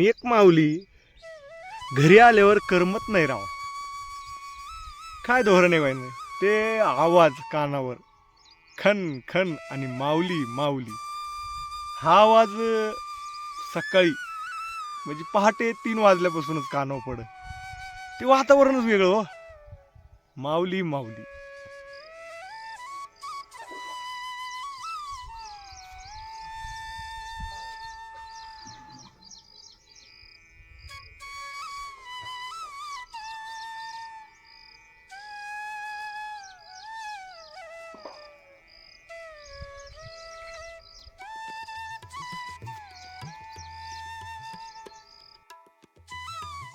एक माऊली घरी आल्यावर करमत नाही राव. काय धोरण आहे बाईने? ते आवाज कानावर खन खन आणि माऊली माऊली. हा आवाज सकाळी म्हणजे पहाटे तीन वाजल्यापासूनच कानावर पड ते वातावरणच वेगळं हो. माऊली माऊली.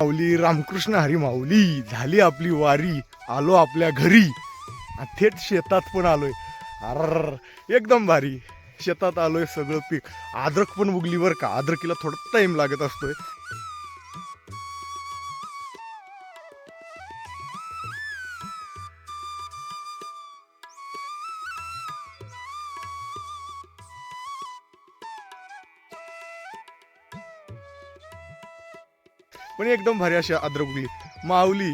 माऊली रामकृष्ण हरी माऊली झाली आपली वारी आलो आपल्या घरी. थेट शेतात पण आलोय. अर एकदम भारी. शेतात आलोय सगळं पीक. अद्रक पण उगली का? अद्रकीला थोडा टाइम लागत असतोय. पण एकदम भारी अशी अद्रक उगली माऊली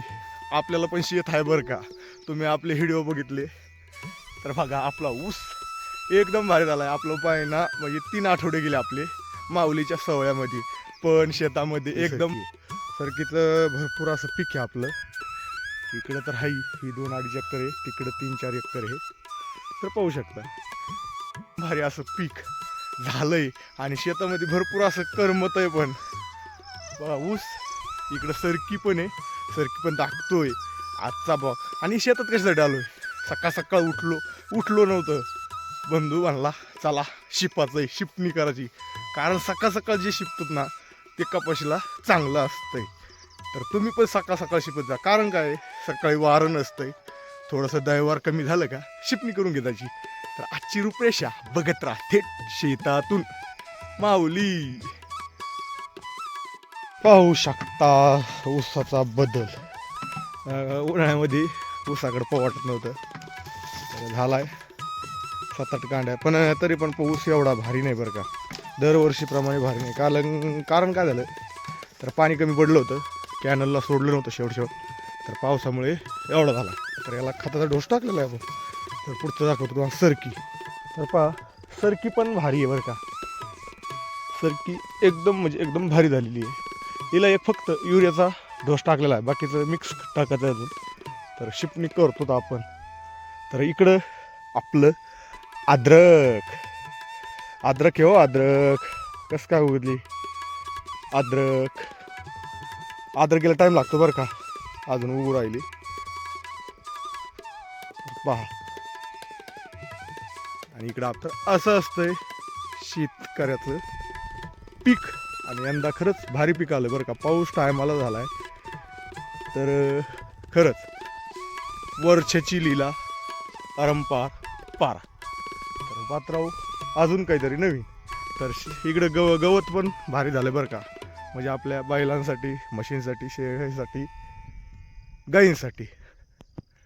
आपल्याला पण शेत आहे बरं का? तुम्ही आपले व्हिडिओ बघितले. तर बघा आपला ऊस एकदम भारी झाला. आहे आपलं पाय ना म्हणजे तीन आठवडे गेले आपले माऊलीच्या सवळ्यामध्ये. पण शेतामध्ये एकदम सरकीचं भरपूर असं पीक आहे आपलं. इकडं तर हाई ही दोन अडीच एकर आहे. तिकडं तीन चार एकर आहे. तर पाहू शकता. भारी असं पीक झालंय. आणि शेतामध्ये भरपूर असं करमत आहे पण. बघा ऊस इकडं सरकी पण आहे. सरकी पण दाखतोय. आजचा भाव. आणि शेतात कशासाठी आहे सकाळ सकाळ उठलो. उठलो नव्हतं. बंधू म्हणला चला शिपाचं आहे. शिपणी करायची. कारण सकाळ सकाळ जे शिपतात ना ते कपाशीला चांगलं असतंय. तर तुम्ही पण सकाळ सकाळ शिपत जा. कारण काय? सकाळी वारं नसतंय. थोडंसं दैवार कमी झालं का शिपणी करून घेताची तर आजची रूपरेषा बघत राहा थेट शेतातून. माऊली! पाहू शकता ऊसाचा बदल. उन्हाळ्यामध्ये ऊसाकडे पवाटत वाटत नव्हतं. झालाय सात आठ कांड्या पण तरी पण पाऊस एवढा भारी नाही बरं का. दरवर्षीप्रमाणे भारी नाही. कारण कारण काय झालं? तर पाणी कमी पडलं होतं. कॅनलला सोडलं नव्हतं शेवट शेवट तर पावसामुळे एवढा झाला. तर याला खताचा डोस टाकलेला आहे आपण. तर पुढचं दाखवतो तुम्हाला सरकी. तर पहा सरकी पण भारी आहे बरं का. सरकी एकदम म्हणजे एकदम भारी झालेली आहे. हिला एक फक्त युरियाचा डोस टाकलेला आहे. बाकीचं मिक्स टाकायचं आहे अजून. तर शिपणी करतो तर आपण. तर इकडं आपलं अद्रक. अद्रक हो अद्रक. कसं काय उगली अद्रक. अद्रकीला टाईम लागतो बरं का? अजून उगू राहिली. पहा. आणि इकडं आपलं असं असतंय शेतकऱ्याचं पीक. आणि यंदा खरंच भारी पीक आलं बरं का. पाऊस टायमाला झाला आहे तर खरंच वर्षाची लीला अरंपार पारा. तर पात्राव अजून काहीतरी नवीन. तर श- इकडं गव गवत पण भारी झालं बरं का. म्हणजे आपल्या बैलांसाठी म्हशींसाठी शेळीसाठी गायींसाठी.